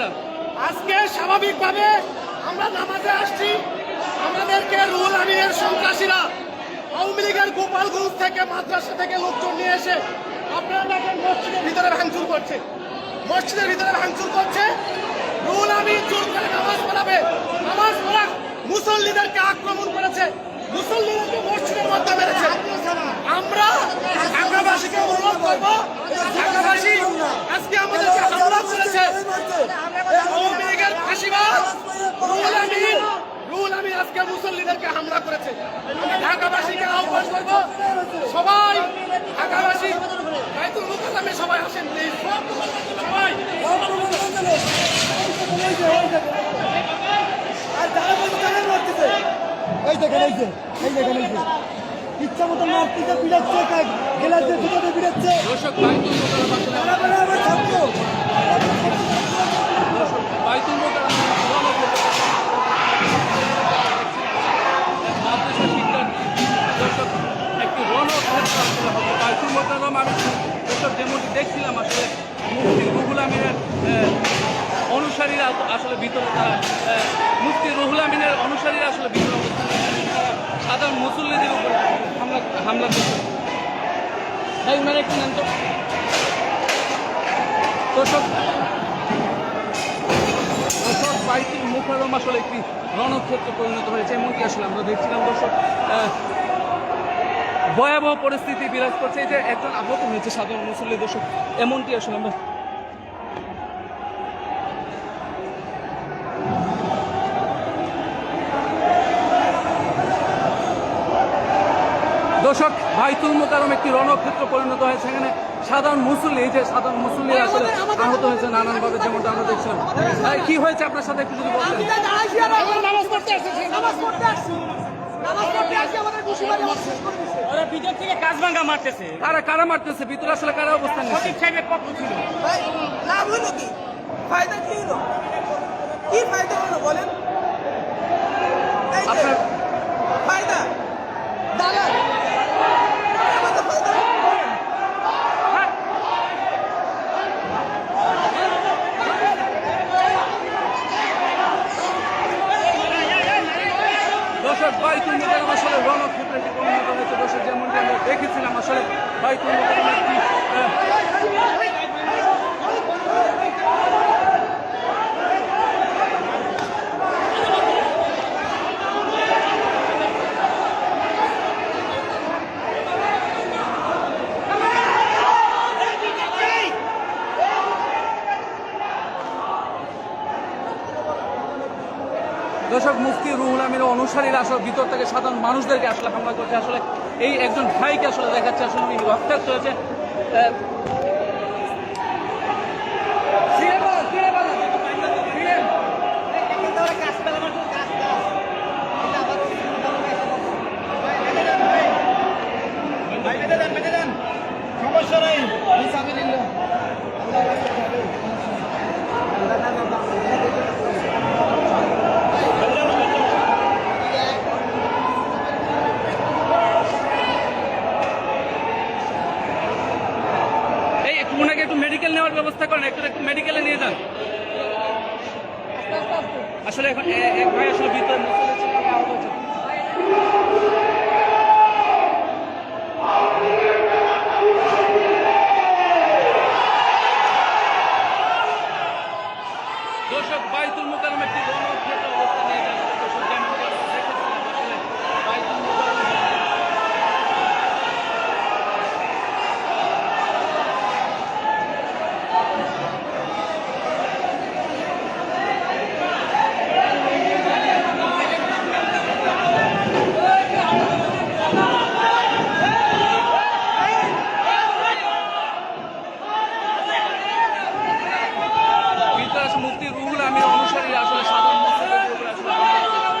বিষয়টা আজকে স্বাভাবিকভাবে আমরা নামাজে আসছি। আমাদেরকে রুহুল আমিনের সন্ত্রাসীরা, আওয়ামী লীগের গোপালগঞ্জ থেকে, মাদ্রাসা থেকে লোকজন নিয়ে এসে আপনারা মসজিদের ভিতরে ভাঙচুর করছে। মসজিদের ভিতরে ভাঙচুর করছে। রুহুল আমিন জোর করে নামাজ পড়াবে। নামাজ পড়া মুসল্লিদেরকে আক্রমণ করেছে। মুসল্লিদেরকে মসজিদের মধ্যে মেরেছে। আমরা ঢাকাবাসীকে অনুরোধ করব, ঢাকাবাসী, আজকে আমাদেরকে হামলা করেছে আওয়ামী লীগের ফাঁসিবাদ রুহুল আমিন রুহুল আমিন আজকে মুসল্লিদেরকে হামলা করেছে আমি ঢাকাবাসীকে আহ্বান করব সবাই ঢাকাবাসী বাইতুল মুকাদ্দামে সবাই আসেন প্লিজ এই দেখেন এই যে এই দেখেন এই যে। ইচ্ছা মতো মারতেছে মাদ্রাসা শিক্ষার্থী দর্শক একটি আসলে হবে বাইতুল আমি যেমনটি দেখছিলাম আসলে মুফতি রুহুল আমিনের অনুসারীরা আসলে ভিতরে তারা মুফতি রুহুল আমিনের অনুসারীরা আসলে ভিতরে। তারা সাধারণ মুসল্লিদের উপর হামলা হামলা করছে তাই ওনারা একটু নেন তো মুখারম আসলে একটি রণক্ষেত্রে পরিণত হয়েছে, এমনকি আসলে আমরা দেখছিলাম দর্শক ভয়াবহ পরিস্থিতি বিরাজ করছে এই যে একজন আহত হয়েছে সাধারণ মুসল্লি দর্শক এমনটি আসলে আমরা দর্শক বাইতুল মোকারম একটি রণক্ষেত্র পরিণত হয়েছে এখানে সাধারণ মুসল্লি এই যে সাধারণ মুসল্লি আসলে আহত হয়েছে নানানভাবে যেমনটা আমরা দেখছিলাম কি হয়েছে আপনার সাথে একটু যদি বলতেন নামাজ পড়তে আসছি নামাজ পড়তে আসছি নামাজ পড়তে আসছি আমাদের ভাঙ্গা মারতেছে। কারা কারা মারতেছে? ভিতরে আসলে কারা অবস্থান সঠিক সাহেবের পক্ষ ছিল। ভাই লাভ হলো কি? ফায়দা কি হলো? কি ফায়দা হলো বলেন? আপনার ফায়দা। দালাল। দর্শক বাইতুল আসলে রণক্ষেত্রে একটি পরিণত হয়েছে দর্শক যেমনটি আমরা দেখেছিলাম আসলে বাইতুল মোকারম একটি আহ, দর্শক মুফতি রুহুল অনুসারীরা আসলে ভিতর থেকে সাধারণ মানুষদেরকে আসলে হামলা করছে। আসলে এই একজন ভাইকে আসলে দেখাচ্ছে আসলে উনি রক্তাক্ত হয়েছে আহ, ফিরে বলো, ফিরে বলো, ফিরে। এই একটু ওনাকে একটু মেডিকেল নেওয়ার ব্যবস্থা করেন একটু একটু মেডিকেলে নিয়ে যান। আসলে এখন এক ভাই আসলে ভিতরে মুসল্লি ছিল, আহত হয়েছে। দর্শক বাইতুল মোকারম একটি রণক্ষেত্র অবস্থা নিয়ে যাচ্ছে দর্শক যেমনটি আমরা দেখেছিলাম আসলে বাইতুল মোকারম ভিতরে আসলে মুফতি রুহুল আমির অনুসারী আসলে সাধারণ মুসলিমদের উপরে আসলে হামলা করেছে।